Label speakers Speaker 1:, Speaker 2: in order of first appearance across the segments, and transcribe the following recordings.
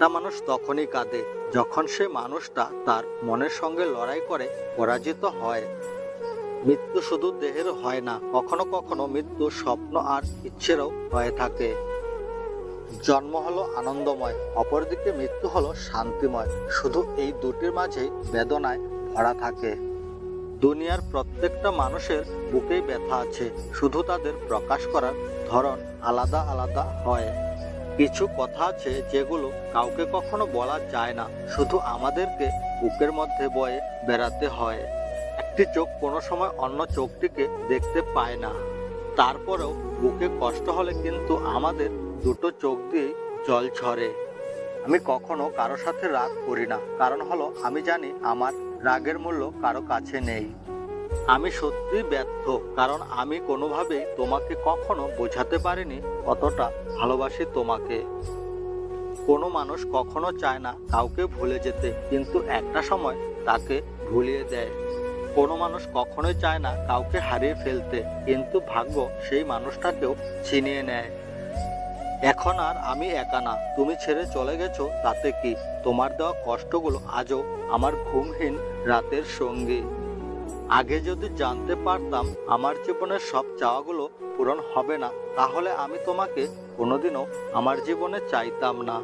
Speaker 1: একটা মানুষ তখনই কাঁদে যখন সে মানুষটা তার মনের সঙ্গে লড়াই করে পরাজিত হয়। মৃত্যু শুধু দেহের হয় না, কখনো কখনো মৃত্যু স্বপ্ন আর ইচ্ছেরও হয়ে থাকে। জন্ম হলো আনন্দময়, অপরদিকে মৃত্যু হলো শান্তিময়। শুধু এই দুটির মাঝেই বেদনায় ভরা থাকে। দুনিয়ার প্রত্যেকটা মানুষের বুকেই ব্যথা আছে, শুধু তাদের প্রকাশ করার ধরন আলাদা আলাদা হয়। কিছু কথা আছে যেগুলো কাউকে কখনো বলা যায় না। শুধু আমাদেরকে বুকের মধ্যে বয়ে বেড়াতে হয়। একটি চোখ কোনো সময় অন্য চোখটিকে দেখতে পায় না। তারপরেও বুকে কষ্ট হলে কিন্তু আমাদের দুটো চোখ দিয়েই জল ঝরে। আমি কখনো কারও সাথে রাগ করি না। কারণ হলো, আমি জানি আমার রাগের মূল্য কারও কাছে নেই। আমি সত্যি ব্যর্থ, কারণ আমি কোনোভাবেই তোমাকে কখনো বোঝাতে পারিনি কতটা ভালোবাসি তোমাকে। কোনো মানুষ কখনো চায় না কাউকে ভুলে যেতে, কিন্তু একটা সময় তাকে ভুলিয়ে দেয়। কোনো মানুষ কখনোই চায় না কাউকে হারিয়ে ফেলতে, কিন্তু ভাগ্য সেই মানুষটাকেও ছিনিয়ে নেয়। এখন আর আমি একা না, তুমি ছেড়ে চলে গেছো, তাতে কি তোমার দেওয়া কষ্টগুলো আজও আমার ঘুমহীন রাতের সঙ্গী? আগে যদি জানতে পারতাম আমার জীবনের সব চাওয়াগুলো পূরণ হবে না, তাহলে আমি তোমাকে কোনোদিনও আমার জীবনে চাইতাম না।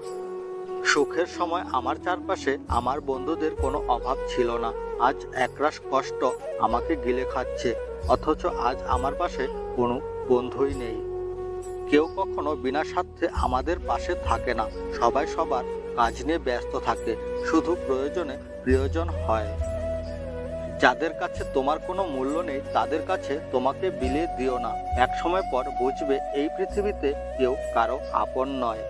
Speaker 1: সুখের সময় আমার চারপাশে আমার বন্ধুদের কোনো অভাব ছিল না। আজ একরাশ কষ্ট আমাকে গিলে খাচ্ছে, অথচ আজ আমার পাশে কোনো বন্ধুই নেই। কেউ কখনো বিনা স্বার্থে আমাদের পাশে থাকে না, সবাই সবার কাজ নিয়ে ব্যস্ত থাকে, শুধু প্রয়োজনে প্রিয়জন হয়। যাদের কাছে তোমার কোনো মূল্য নেই, তাদের কাছে তোমাকে বিলিয়ে দিও না। এক সময় পর বুঝবে এই পৃথিবীতে কেউ কারও আপন নয়।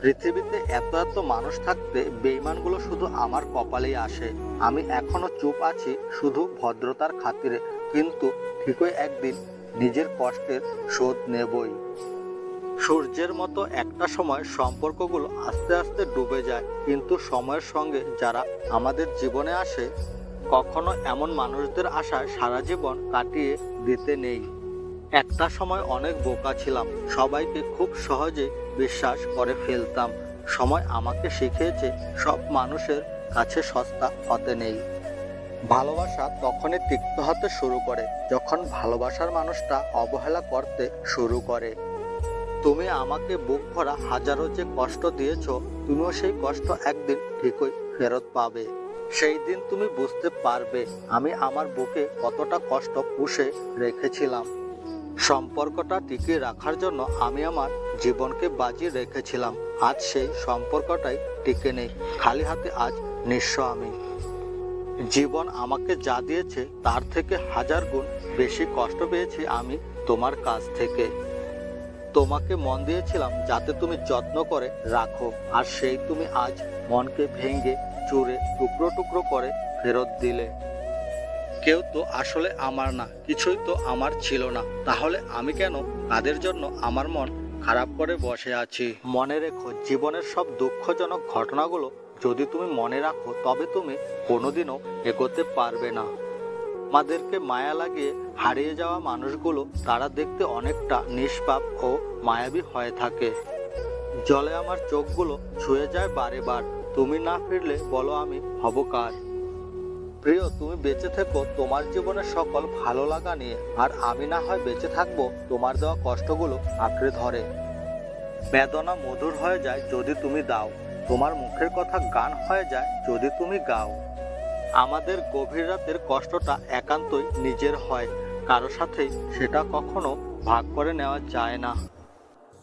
Speaker 1: পৃথিবীতে এত এত মানুষ থাকতে বেইমানগুলো শুধু আমার কপালেই আসে। আমি এখনও চুপ আছি শুধু ভদ্রতার খাতিরে, কিন্তু ঠিকই একদিন নিজের কষ্টের শোধ নেবই। সূর্যের মতো একটা সময় সম্পর্কগুলো আস্তে আস্তে ডুবে যায়, কিন্তু সময়ের সঙ্গে যারা আমাদের জীবনে আসে কখনো এমন মানুষদের আশায় সারা জীবন কাটিয়ে দিতে নেই। একটা সময় অনেক বোকা ছিলাম, সবাইকে খুব সহজে বিশ্বাস করে ফেলতাম। সময় আমাকে শিখিয়েছে, সব মানুষের কাছে সস্তা হতে নেই। ভালোবাসা তখনই তিক্ত হতে শুরু করে, যখন ভালোবাসার মানুষটা অবহেলা করতে শুরু করে। তুমি আমাকে বুক ভরা হাজারো যে কষ্ট দিয়েছ, তুমিও সেই কষ্ট একদিন ঠিকই ফেরত পাবে। সেই দিন তুমি বুঝতে পারবে আমি আমার বুকে কতটা কষ্ট পুষে রেখেছিলাম। সম্পর্কটা টিকিয়ে রাখার জন্য আমি আমার জীবনকে বাজি রেখেছিলাম। আজ সেই সম্পর্কটাই টিকে নেই। খালি হাতে আজ নিঃস্ব আমি। জীবন আমাকে যা দিয়েছে তার থেকে হাজার গুণ বেশি কষ্ট পেয়েছি আমি তোমার কাছ থেকে। তোমাকে মন দিয়েছিলাম যাতে তুমি যত্ন করে রাখো, আর সেই তুমি আজ মনকে ভেঙে চুরে টুকরো টুকরো করে ফেরত দিলে। কেউ তো আসলে আমার না, কিছুই তো আমার ছিল না। তাহলে আমি কেন তাদের জন্য আমার মন খারাপ করে বসে আছি? মনে রেখো, জীবনের সব দুঃখজনক ঘটনাগুলো যদি তুমি মনে রাখো, তবে তুমি কোনোদিনও এগোতে পারবে না। আমাদেরকে মায়া লাগিয়ে হারিয়ে যাওয়া মানুষগুলো, তারা দেখতে অনেকটা নিষ্পাপ ও মায়াবী হয়ে থাকে। জলে আমার চোখগুলো ছুঁয়ে যায় বারে বার। তুমি না ফিরলে বলো আমি হব কার? প্রিয়, তুমি বেঁচে থেকো, তোমার জীবনের সকল ভালো লাগা নিয়ে। আর আমি না হয় বেঁচে থাকব, তোমার দেওয়া কষ্টগুলো আঁকড়ে ধরে। বেদনা মধুর হয়ে যায় যদি তুমি দাও। তোমার মুখের কথা গান হয়ে যায় যদি তুমি গাও। আমাদের গভীর রাতের কষ্টটা একান্তই নিজের হয়। কারও সাথেই সেটা কখনো ভাগ করে নেওয়া যায় না।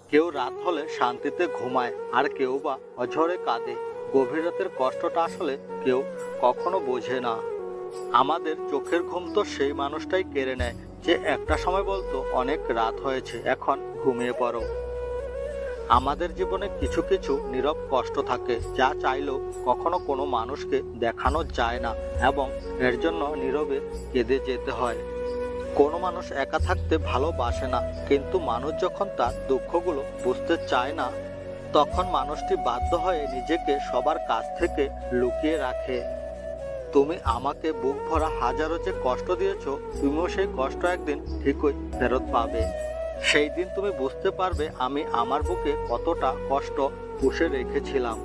Speaker 1: কেউ রাত হলে শান্তিতে ঘুমায়, আর কেউ বা অঝরে কাঁদে। গভীর রাতের কষ্টটা আসলে কেউ কখনো বোঝে না। আমাদের চোখের ঘুম তো সেই মানুষটাই কেড়ে নেয়, যে একটা সময় বলতো, অনেক রাত হয়েছে, এখন ঘুমিয়ে পড়ো। আমাদের জীবনে কিছু কিছু নীরব কষ্ট থাকে, যা চাইলেও কখনো কোনো মানুষকে দেখানো যায় না এবং এর জন্য নীরবে কেঁদে যেতে হয়। কোনো মানুষ একা থাকতে ভালোবাসে না, কিন্তু মানুষ যখন তার দুঃখগুলো বুঝতে চায় না তখন মানুষটি বাধ্য হয়ে নিজেকে সবার কাছ থেকে লুকিয়ে রাখে। তুমি আমাকে বুক ভরা হাজারো যে কষ্ট দিয়েছ, তুমিও সেই কষ্ট একদিন ঠিকই ফেরত পাবে। সেই দিন তুমি বুঝতে পারবে আমি আমার বুকে কতটা কষ্ট পুষে রেখেছিলাম।